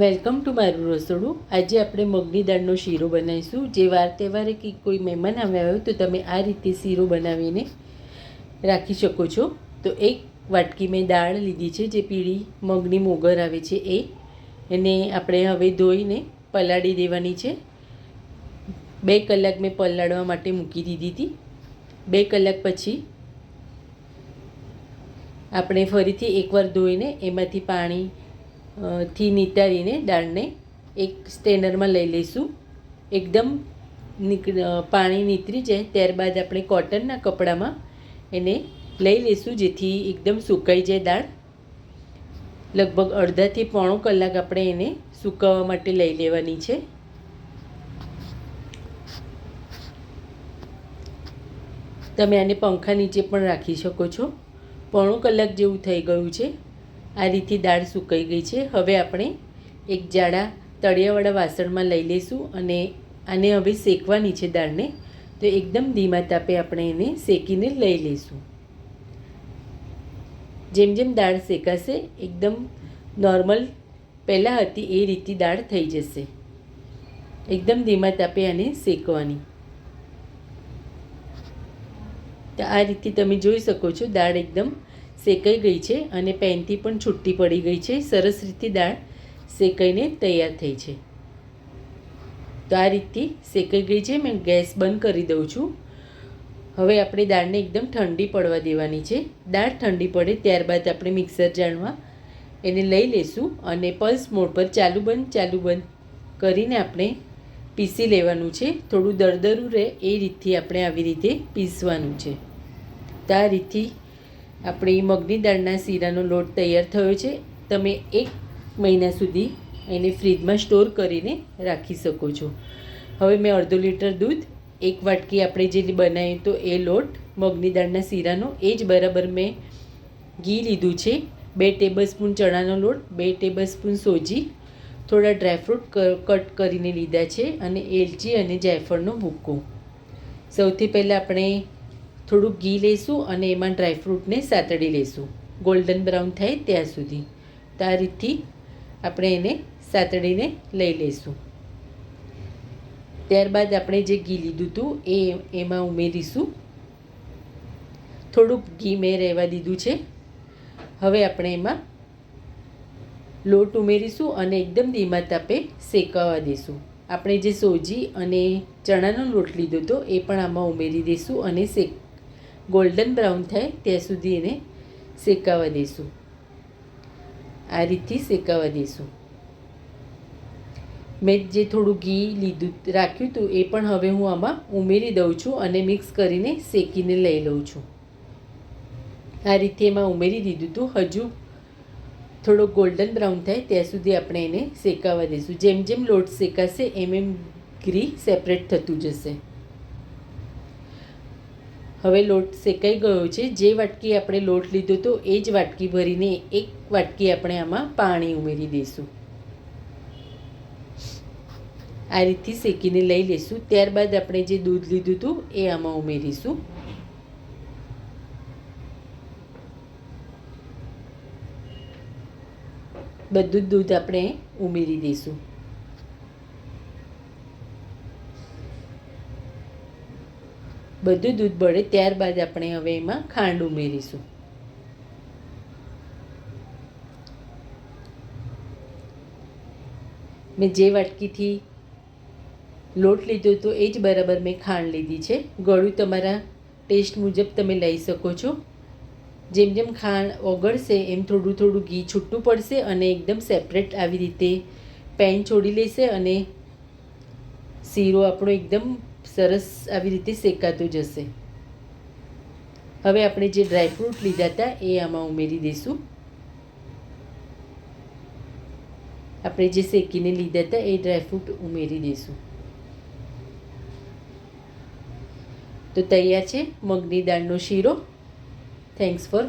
Welcome to મારું રસોડું. આજે આપણે મગની દાળનો શીરો બનાવીશું. જે વાર તહેવારે કે કોઈ મહેમાન આવ્યા હોય તો તમે આ રીતે શીરો બનાવીને રાખી શકો છો. તો એક વાટકી મેં દાળ લીધી છે, જે પીળી મગની મોગર આવે છે એ. એને આપણે હવે ધોઈને પલાળી દેવાની છે. બે કલાક મેં પલાળવા માટે મૂકી દીધી હતી. બે કલાક પછી આપણે ફરીથી એકવાર ધોઈને એમાંથી પાણી થી નિતારીને દાળને એક સ્ટેનરમાં લઈ લઈશું. એકદમ પાણી નીતરી જાય ત્યારબાદ આપણે કોટનના કપડામાં એને લઈ લઈશું, જેથી એકદમ સુકાઈ જાય દાળ. લગભગ અડધાથી પોણો કલાક આપણે એને સુકાવવા માટે લઈ લેવાની છે. તમે આને પંખા નીચે પણ રાખી શકો છો. પોણો કલાક જેવું થઈ ગયું છે. આ રીતે દાળ સુકાઈ ગઈ છે. હવે આપણે એક જાડા તળિયાવાળા વાસણમાં લઈ લઈશું અને આને હવે શેકવાની છે દાળને. તો એકદમ ધીમા તાપે આપણે એને શેકીને લઈ લઈશું. જેમ જેમ દાળ શેકાશે, એકદમ નોર્મલ પહેલાં હતી એ રીતે દાળ થઈ જશે. એકદમ ધીમા તાપે આને શેકવાની. તો આ રીતે તમે જોઈ શકો છો, દાળ એકદમ શેકાઈ ગઈ છે અને પેનથી પણ છૂટી પડી ગઈ છે. સરસ રીતે દાળ શેકાઈને તૈયાર થઈ છે. તો આ રીતથી શેકાઈ ગઈ છે. મેં ગેસ બંધ કરી દઉં છું. હવે આપણે દાળને એકદમ ઠંડી પડવા દેવાની છે. દાળ ઠંડી પડે ત્યારબાદ આપણે મિક્સર જાણવા એને લઈ લઈશું અને પલ્સ મોડ પર ચાલુ બંધ ચાલુ બંધ કરીને આપણે પીસી લેવાનું છે. થોડું દરદરું રહે એ રીતથી આપણે આવી રીતે પીસવાનું છે. તો આ રીતથી આપણી મગની દાળના શીરાનો લોટ તૈયાર થયો છે. તમે એક મહિના સુધી એને ફ્રીજમાં સ્ટોર કરીને રાખી શકો છો. હવે મેં અડધો લીટર દૂધ, એક વાટકી આપણે જે બનાવ્યું તો એ લોટ મગની દાળના શીરાનો, એ જ બરાબર મેં ઘી લીધું છે. બે ટેબલ સ્પૂન ચણાનો લોટ, બે ટેબલ સ્પૂન સોજી, થોડા ડ્રાયફ્રૂટ કટ કરીને લીધા છે અને એલચી અને જાયફળનો ભૂક્કો સૌથી પહેલાં આપણે થોડુંક ઘી લઈશું અને એમાં ડ્રાયફ્રૂટને સાતડી લઈશું. ગોલ્ડન બ્રાઉન થાય ત્યાં સુધી. તો આ રીતથી આપણે એને સાતડીને લઈ લઈશું. ત્યારબાદ આપણે જે ઘી લીધું હતું એ એમાં ઉમેરીશું. થોડુંક ઘી મેં રહેવા દીધું છે. હવે આપણે એમાં લોટ ઉમેરીશું અને એકદમ ધીમા તાપે શેકાવા દઈશું. આપણે જે સોજી અને ચણાનો લોટ લીધો હતો એ પણ આમાં ઉમેરી દઈશું અને શેક ગોલ્ડન બ્રાઉન થાય ત્યાં સુધી એને શેકાવા દઈશું આ રીતથી શેકાવા દઈશું મેં જે થોડું ઘી લીધું રાખ્યું હતું એ પણ હવે હું આમાં ઉમેરી દઉં છું અને મિક્સ કરીને શેકીને લઈ લઉં છું. આ રીતે એમાં ઉમેરી દીધું હતું. હજુ થોડો ગોલ્ડન બ્રાઉન થાય ત્યાં સુધી આપણે એને શેકાવા દઈશું જેમ જેમ લોટ શેકાશે, એમ એમ ઘી સેપરેટ થતું જશે. હવે લોટ શેકાઈ ગયો છે. જે વાટકી આપણે લોટ લીધો હતો એ જ વાટકી ભરીને એક વાટકી આપણે આમાં પાણી ઉમેરી દઈશું. આ રીતથી શેકીને લઈ લઈશું. ત્યારબાદ આપણે જે દૂધ લીધું હતું એ આમાં ઉમેરીશું. બધું જ દૂધ આપણે ઉમેરી દઈશું. બધું દૂધ બળે ત્યારબાદ આપણે હવે એમાં ખાંડ ઉમેરીશું. મેં જે વાટકીથી લોટ લીધો હતો એ જ બરાબર મેં ખાંડ લીધી છે. ગળું તમારા ટેસ્ટ મુજબ તમે લઈ શકો છો. જેમ જેમ ખાંડ ઓગળશે, એમ થોડું થોડું ઘી છૂટું પડશે અને એકદમ સેપરેટ આવી રીતે પેન છોડી લેશે અને શીરો આપણો એકદમ સરસ આવી રીતે શેકાતું જશે. હવે આપણે જે ડ્રાયફ્રૂટ લીધા હતા, એ આમાં ઉમેરી દઈશું. આપણે જે શેકીને લીધા હતા, એ ડ્રાયફ્રૂટ ઉમેરી દઈશું. તો તૈયાર છે મગની દાળનો શીરો. Thanks for